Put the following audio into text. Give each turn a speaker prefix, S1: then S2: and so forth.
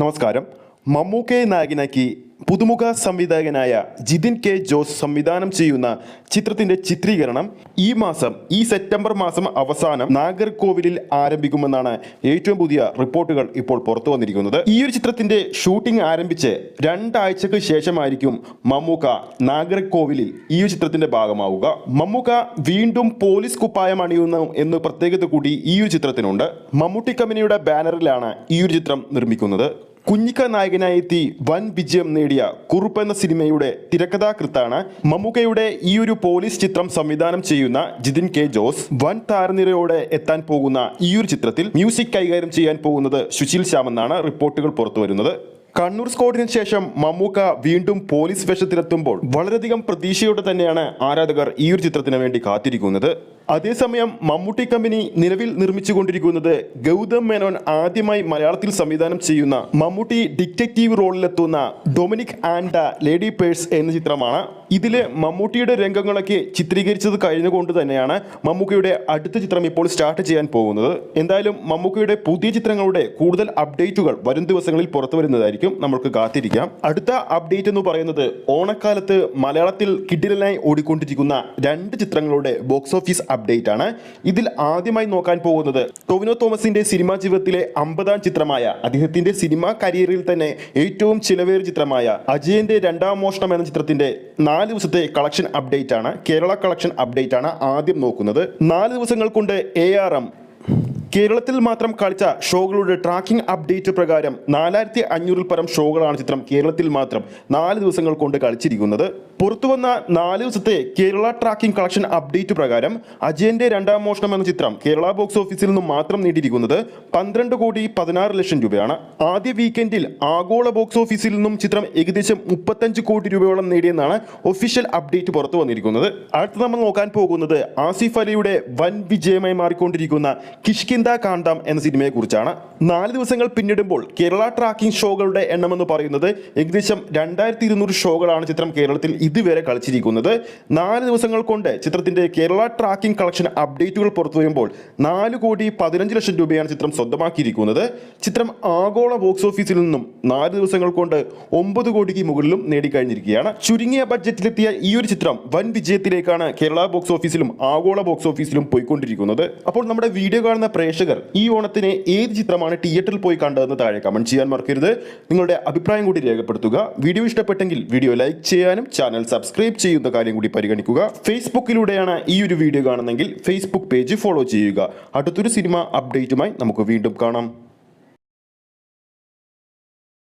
S1: നമസ്കാരം. മമ്മൂക്കയെ നായകനാക്കി പുതുമുഖ സംവിധായകനായ ജിതിൻ കെ ജോസ് സംവിധാനം ചെയ്യുന്ന ചിത്രത്തിന്റെ ചിത്രീകരണം ഈ മാസം ഈ സെപ്റ്റംബർ മാസം അവസാനം നാഗർകോവിലിൽ ആരംഭിക്കുമെന്നാണ് ഏറ്റവും പുതിയ റിപ്പോർട്ടുകൾ ഇപ്പോൾ പുറത്തു വന്നിരിക്കുന്നത്. ഈ ഒരു ചിത്രത്തിന്റെ ഷൂട്ടിംഗ് ആരംഭിച്ച് രണ്ടാഴ്ചക്ക് ശേഷമായിരിക്കും മമ്മൂക്ക നാഗർകോവിലിൽ ഈ ഒരു ചിത്രത്തിന്റെ ഭാഗമാവുക. മമ്മൂക്ക വീണ്ടും പോലീസ് കുപ്പായം അണിയുന്നു എന്ന് പ്രത്യേകത കൂടി ഈ ഒരു ചിത്രത്തിനുണ്ട്. മമ്മൂട്ടി കമ്പനിയുടെ ബാനറിലാണ് ഈ ഒരു ചിത്രം നിർമ്മിക്കുന്നത്. കുഞ്ഞിക്ക നായകനായെത്തി വൻ വിജയം നേടിയ കുറുപ്പ് എന്ന സിനിമയുടെ തിരക്കഥാകൃത്താണ് മമ്മൂക്കയുടെ ഈ ഒരു പോലീസ് ചിത്രം സംവിധാനം ചെയ്യുന്ന ജിതിൻ കെ ജോസ്. വൻ താരനിരയോടെ എത്താൻ പോകുന്ന ഈ ഒരു ചിത്രത്തിൽ മ്യൂസിക് കൈകാര്യം ചെയ്യാൻ പോകുന്നത് സുശീൽ ശ്യാം എന്നാണ് റിപ്പോർട്ടുകൾ പുറത്തു വരുന്നത്. കണ്ണൂർ സ്കോഡിന് ശേഷം മമ്മൂക്ക വീണ്ടും പോലീസ് വേഷത്തിലെത്തുമ്പോൾ വളരെയധികം പ്രതീക്ഷയോടെ തന്നെയാണ് ആരാധകർ ഈ ഒരു ചിത്രത്തിന് വേണ്ടി കാത്തിരിക്കുന്നത്. അതേസമയം മമ്മൂട്ടി കമ്പനി നിലവിൽ നിർമ്മിച്ചുകൊണ്ടിരിക്കുന്നത് ഗൗതം മേനോൻ ആദ്യമായി മലയാളത്തിൽ സംവിധാനം ചെയ്യുന്ന മമ്മൂട്ടി ഡിറ്റക്റ്റീവ് റോളിലെത്തുന്ന ഡൊമിനിക് ആൻഡ ലേഡി പേഴ്സ് എന്ന ചിത്രമാണ്. ഇതിലെ മമ്മൂട്ടിയുടെ രംഗങ്ങളൊക്കെ ചിത്രീകരിച്ചത് കഴിഞ്ഞുകൊണ്ട് തന്നെയാണ് മമ്മൂക്കയുടെ അടുത്ത ചിത്രം ഇപ്പോൾ സ്റ്റാർട്ട് ചെയ്യാൻ പോകുന്നത്. എന്തായാലും മമ്മൂക്കയുടെ പുതിയ ചിത്രങ്ങളുടെ കൂടുതൽ അപ്ഡേറ്റുകൾ വരും ദിവസങ്ങളിൽ പുറത്തു വരുന്നതായിരിക്കും. നമുക്ക് കാത്തിരിക്കാം. അടുത്ത അപ്ഡേറ്റ് എന്ന് പറയുന്നത് ഓണക്കാലത്ത് മലയാളത്തിൽ കിഡിലനായി ഓടിക്കൊണ്ടിരിക്കുന്ന രണ്ട് ചിത്രങ്ങളുടെ ബോക്സ് ഓഫീസ് അപ്ഡേറ്റ് ആണ്. ഇതിൽ ആദ്യമായി നോക്കാൻ പോകുന്നത് ടൊവിനോ തോമസിന്റെ സിനിമാ ജീവിതത്തിലെ അമ്പതാം ചിത്രമായ അദ്ദേഹത്തിന്റെ സിനിമാ കരിയറിൽ തന്നെ ഏറ്റവും ചിലവേറിയ ചിത്രമായ അജയന്റെ രണ്ടാം മോഷണം എന്ന ചിത്രത്തിന്റെ നാല് ദിവസത്തെ കളക്ഷൻ അപ്ഡേറ്റ് ആണ്. കേരള കളക്ഷൻ അപ്ഡേറ്റ് ആണ് ആദ്യം നോക്കുന്നത്. നാല് ദിവസങ്ങൾ കൊണ്ട് എ ആർ എം കേരളത്തിൽ മാത്രം കളിച്ച ഷോകളുടെ ട്രാക്കിംഗ് അപ്ഡേറ്റ് പ്രകാരം നാലായിരത്തി അഞ്ഞൂറിൽ പരം ഷോകളാണ് ചിത്രം കേരളത്തിൽ മാത്രം നാല് ദിവസങ്ങൾ കൊണ്ട് കളിച്ചിരിക്കുന്നത്. പുറത്തുവന്ന നാല് ദിവസത്തെ കേരള ട്രാക്കിംഗ് കളക്ഷൻ അപ്ഡേറ്റ് പ്രകാരം അജയന്റെ രണ്ടാം മോഷണം എന്ന ചിത്രം കേരള ബോക്സ് ഓഫീസിൽ നിന്നും മാത്രം നേടിയിരിക്കുന്നത് പന്ത്രണ്ട് കോടി പതിനാറ് ലക്ഷം രൂപയാണ്. ആദ്യ വീക്കെൻഡിൽ ആഗോള ബോക്സ് ഓഫീസിൽ നിന്നും ചിത്രം ഏകദേശം മുപ്പത്തഞ്ച് കോടി രൂപയോളം നേടിയെന്നാണ് ഒഫീഷ്യൽ അപ്ഡേറ്റ് പുറത്തു വന്നിരിക്കുന്നത്. അടുത്ത് നമ്മൾ നോക്കാൻ പോകുന്നത് ആസിഫ് അലിയുടെ വൻ വിജയമായി മാറിക്കൊണ്ടിരിക്കുന്ന കിഷ്കിന്ദ കാണ്ടാം എന്ന സിനിമയെ കുറിച്ചാണ് നാല് ദിവസങ്ങൾ പിന്നിടുമ്പോൾ കേരള ട്രാക്കിംഗ് ഷോകളുടെ എണ്ണം എന്ന് പറയുന്നത് ഏകദേശം രണ്ടായിരത്തി ഇരുന്നൂറ് ഷോകളാണ് ചിത്രം കേരളത്തിൽ ഇതുവരെ കളിച്ചിരിക്കുന്നത്. നാല് ദിവസങ്ങൾ കൊണ്ട് ചിത്രത്തിന്റെ കേരള ട്രാക്കിംഗ് കളക്ഷൻ അപ്ഡേറ്റുകൾ പുറത്തു വരുമ്പോൾ നാല് കോടി പതിനഞ്ച് ലക്ഷം രൂപയാണ് ചിത്രം സ്വന്തമാക്കിയിരിക്കുന്നത്. ചിത്രം ആഗോള ബോക്സ് ഓഫീസിൽ നിന്നും നാല് ദിവസങ്ങൾ കൊണ്ട് ഒമ്പത് കോടിക്ക് മുകളിലും നേടിക്കഴിഞ്ഞിരിക്കുകയാണ്. ചുരുങ്ങിയ ബഡ്ജറ്റിലെത്തിയ ഈ ഒരു ചിത്രം വൻ വിജയത്തിലേക്കാണ് കേരള ബോക്സ് ഓഫീസിലും ആഗോള ബോക്സ് ഓഫീസിലും പോയിക്കൊണ്ടിരിക്കുന്നത്. അപ്പോൾ നമ്മുടെ വീഡിയോ കാണുന്ന പ്രേക്ഷകർ ഈ ഓണത്തിന് ഏത് ചിത്രമാണ് തിയേറ്ററിൽ പോയി കണ്ടതെന്ന് താഴെ കമന്റ് ചെയ്യാൻ മറക്കരുത്. നിങ്ങളുടെ അഭിപ്രായം കൂടി രേഖപ്പെടുത്തുക. വീഡിയോ ഇഷ്ടപ്പെട്ടെങ്കിൽ വീഡിയോ ലൈക്ക് ചെയ്യാനും ചാനൽ സബ്സ്ക്രൈബ് ചെയ്യുന്ന കാര്യം കൂടി പരിഗണിക്കുക. ഫേസ്ബുക്കിലൂടെയാണ് ഈ ഒരു വീഡിയോ കാണുന്നെങ്കിൽ ഫേസ്ബുക്ക് പേജ് ഫോളോ ചെയ്യുക. അടുത്തൊരു സിനിമ അപ്ഡേറ്റുമായി നമുക്ക് വീണ്ടും കാണാം.